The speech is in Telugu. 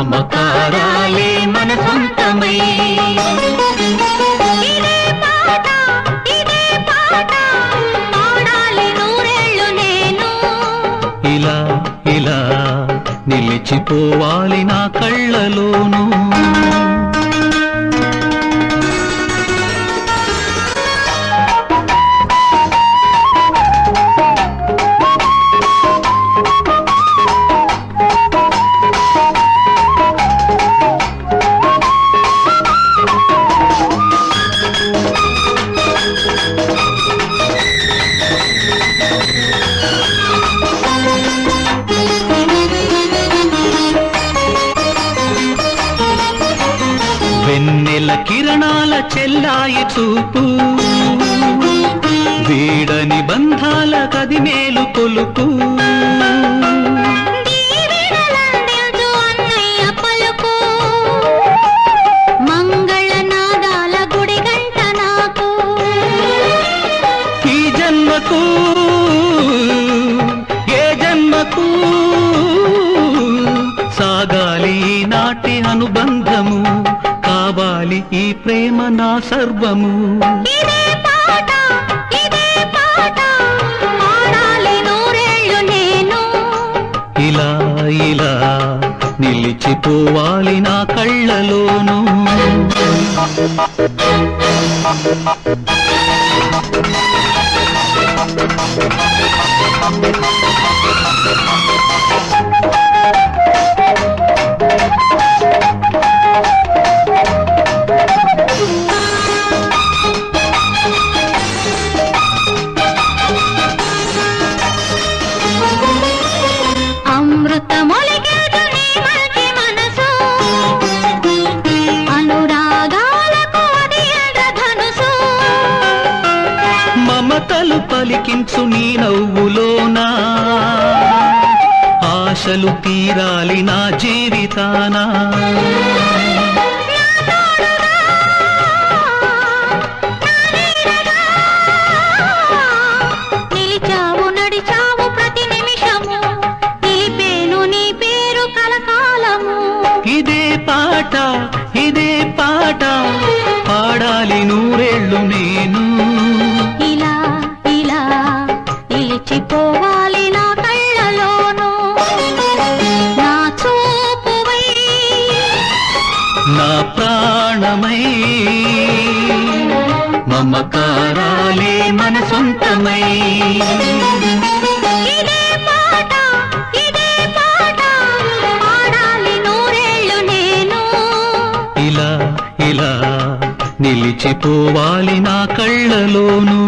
మమకారాలే మన సొంతమై. ఇలా ఇలా నిలిచిపోవాలి నా కళ్ళలోనూ. కిరణాల చెల్లాయి చూపు వీడని బంధాల కదిమేలు కొలుపు. దీవెనలందించు అన్నయ్య పలుకు. మంగళనాదాల గుడి గంట నాకు. ఈ జన్మకు ఏ జన్మకు సాగాలి నాటి అనుబంధము. కావాలి ఈ ప్రేమ నా సర్వము. ఇలా ఇలా నిలిచిపోవాలి నా కళ్ళలోనూ. పలికించు నీ నవ్వులోనా. ఆశలు తీరాలి నా జీవితానా. నీ ఇదే పాట ఇదే పాట. పాడాలి నూరేళ్ళు నేను నిలిచిపోవాలి నా కళ్ళలోను. నా చూపువై నా ప్రాణమై మమకారాలే మన సొంతమై నిలిచిపోవాలి నా కళ్ళలోనూ.